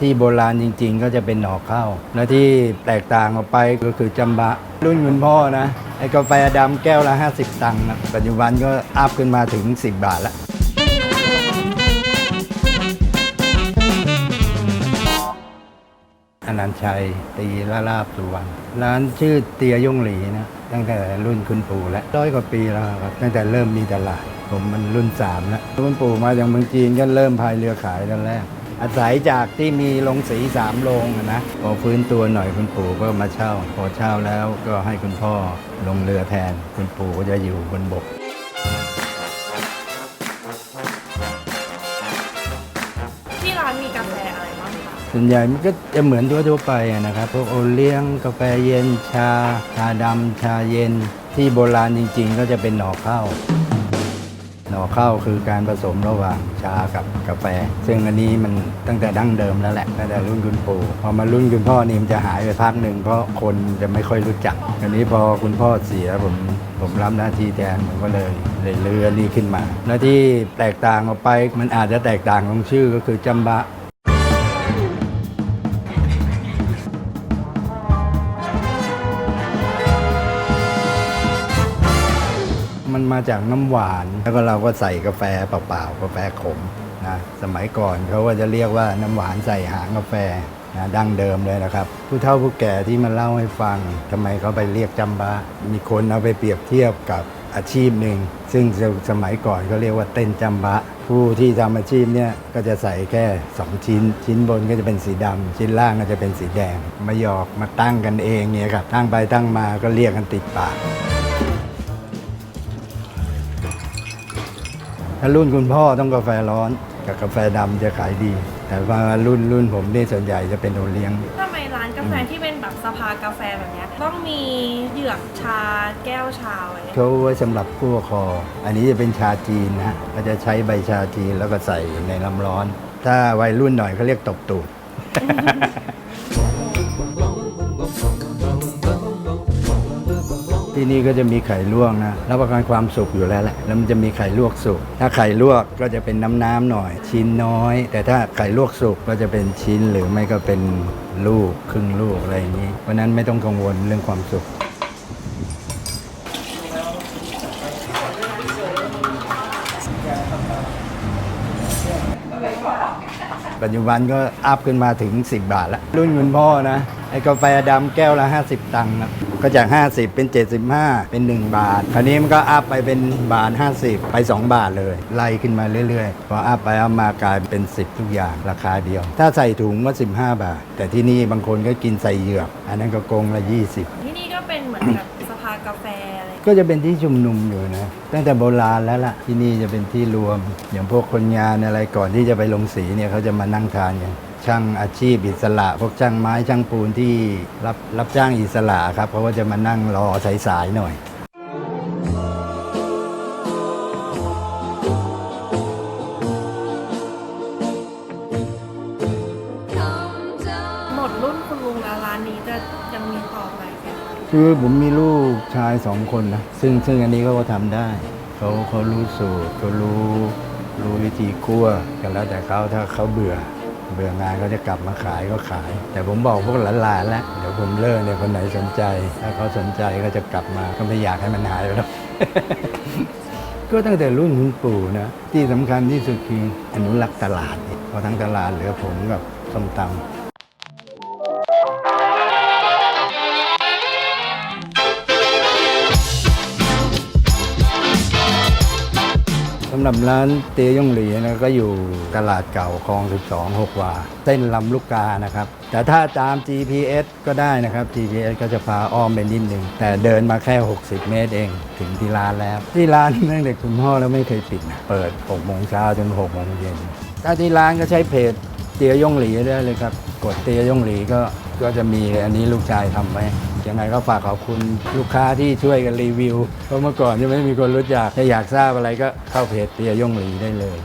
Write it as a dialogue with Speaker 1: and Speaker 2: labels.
Speaker 1: ที่โบราณจริง ๆ ก็จะเป็นหน่อข้าวและที่แตกต่างออกไปก็คือจำบะ รุ่นคุณพ่อนะไอ้กาแฟดำแก้วละ 50 ตังค์นะปัจจุบันก็อัพขึ้นมาถึง 10 บาทแล้วอนันชัยตีละลาบสุวรรณร้านชื่อเตียยงหลีนะตั้งแต่รุ่นคุณปู่แล้วร้อยกว่าปีแล้วครับตั้งแต่เริ่มมีตลาด ผมมันรุ่นสามแล้วคุณปู่มาจากเมืองจีนก็เริ่มพายเรือขายตอนแรก อาศัยจากที่มีโรงสีสามโรงอะนะพอฟื้นตัวหน่อยคุณปู่ก็มาเช่า พอเช่าแล้วก็ให้คุณพ่อลงเรือแทน คุณปู่ก็จะอยู่บนบก
Speaker 2: ที่ร้านมีกาแฟอะไรบ้างคะ
Speaker 1: ส่วนใหญ่มันก็จะเหมือนทั่วๆไปอะนะครับพวกโอเลี้ยงกาแฟเย็นชา ชาดำชาเย็น ที่โบราณจริง ๆ ก็จะเป็นหน่อข้าว หน่อข้าวคือการผสมระหว่างชากับกาแฟ ซึ่งอันนี้มันตั้งแต่ดั้งเดิมแล้วแหละตั้งแต่รุ่นคุณปู่พอมารุ่นคุณพ่อนี่มันจะหายไปพักหนึ่งเพราะคนจะไม่ค่อยรู้จัก อันนี้พอคุณพ่อเสียผมผมรับหน้าที่แทนผมก็เลยเลยเรือนี้ขึ้นมา หน้าที่แตกต่างออกไปมันอาจจะแตกต่างของชื่อก็คือจำบะ มันมาจากน้ำหวาน แล้วก็เราก็ใส่กาแฟเปล่าๆกาแฟขมนะสมัยก่อนเขาก็จะเรียกว่าน้ำหวานใส่หางกาแฟนะดั้งเดิมเลยนะครับ ผู้เฒ่าผู้แก่ที่มาเล่าให้ฟังทำไมเขาไปเรียกจำบะมีคนเอาไปเปรียบเทียบกับอาชีพหนึ่ง ซึ่งสมัยก่อนเขาเรียกว่าเต้นจำบะ ผู้ที่ทำอาชีพเนี่ยก็จะใส่แค่ 2 ชิ้น ชิ้นบนก็จะเป็นสีดำชิ้นล่างก็จะเป็นสีแดง มาหยอกมาตั้งกันเองเนี่ยครับตั้งไปตั้งมาก็เรียกกันติดปาก ถ้ารุ่นคุณพ่อต้องกาแฟร้อนกับกาแฟดำจะขายดี แต่ว่ารุ่นรุ่นผมนี่ส่วนใหญ่จะเป็นโอเลี้ยง
Speaker 2: ทำไมร้านกาแฟที่เป็นแบบสภากาแฟแบบเนี้ยต้องมีเหยือกชาแก้วชาไว้
Speaker 1: เขาไว้สำหรับคั่วคอ อันนี้จะเป็นชาจีนนะฮะก็จะใช้ใบชาจีนแล้วก็ใส่ในน้ำร้อน ถ้าวัยรุ่นหน่อยเขาเรียกตบตูด ที่นี่ก็จะมีไข่ลวกนะรับประกันความสุกอยู่แล้วแหละแล้วมันจะมีไข่ลวกสุก ถ้าไข่ลวกก็จะเป็นน้ำน้ำๆหน่อย ชิ้นน้อย แต่ถ้าไข่ลวกสุกก็จะเป็นชิ้นหรือไม่ก็เป็นลูกครึ่งลูกอะไรอย่างนี้เพราะฉะนั้นไม่ต้องกังวลเรื่องความสุกปัจจุบันก็อัพขึ้นมาถึง 10 บาทแล้ว รุ่นคุณพ่อนะ ไอ้กาแฟดำแก้วละ 50 ตังค์นะ ก็จาก 50 เป็น 75 เป็น 1 บาท คราวนี้มันก็อัพไปเป็นบาท 50 ไป 2 บาทเลย ไล่ขึ้นมาเรื่อยๆ พออัพไปอัพมากลายเป็น 10 ทุกอย่างราคาเดียว ถ้าใส่ถุงก็ 15 บาท แต่ที่นี่บางคนก็กินใส่เหยือก อันนั้นก็กงละ 20
Speaker 2: ที่นี่ก็เป็นเหมือนกับ ภากาแฟอะไร
Speaker 1: ก็จะเป็นที่ชุมนุมอยู่นะ ตั้งแต่โบราณแล้วล่ะ ที่นี่จะเป็นที่รวม อย่างพวกคนงานอะไรก่อนที่จะไปลงสีเนี่ยเขาจะมานั่งทานกันช่างอาชีพอิสระ พวกช่างไม้ช่างปูนที่รับรับจ้างอิสระครับเขาก็จะมานั่งรอสายๆหน่อย
Speaker 2: หมดรุ่นคุณลุงแล้วร้านนี้จะยังมีต่อไปไหม คื
Speaker 1: อผมมีลูกชายสองคนนะซึ่งซึ่งอันนี้เขาก็ทำได้เขาเขารู้สูตรเขารู้รู้วิธีคั่วกันแล้วแต่เขาถ้าเขาเบื่อ เบื่องานเขาจะกลับมาขายก็ขาย แต่ผมบอกพวกหลานๆแล้วเดี๋ยวผมเลิกเนี่ยคนไหนสนใจ ถ้าเขาสนใจก็จะกลับมาก็ไม่อยากให้มันหายไปหรอกก็ตั้งแต่รุ่นคุณปู่นะที่สำคัญที่สุดคืออนุรักษ์ตลาดเนี่ยเพราะทั้งตลาดเหลือผมกับส้มตำ หรับร้านเตียยงหลีนะก็อยู่ตลาดเก่าคลอง 12 6วาเส้นลำลูกกานะครับ แต่ถ้าตาม GPS ก็ได้นะครับ GPS ก็จะพาอ้อมไปนิดนึง แต่เดินมาแค่ 60 เมตรเอง ถึงที่ร้านแล้ว ที่ร้านตั้งแต่คุณพ่อแล้วไม่เคยปิดนะเปิด 6 โมงเช้าจน 6 โมงเย็นถ้าที่ร้านก็ใช้เพจเตียยงหลีได้เลยครับ กดเตียยงหลีก็ก็จะมีอันนี้ลูกชายทำไว้ ยังไงก็ฝากขอบคุณลูกค้าที่ช่วยกันรีวิว เพราะเมื่อก่อนยังไม่มีคนรู้จักถ้าอยากทราบอะไรก็เข้าเพจเตียย่งหลีได้เลย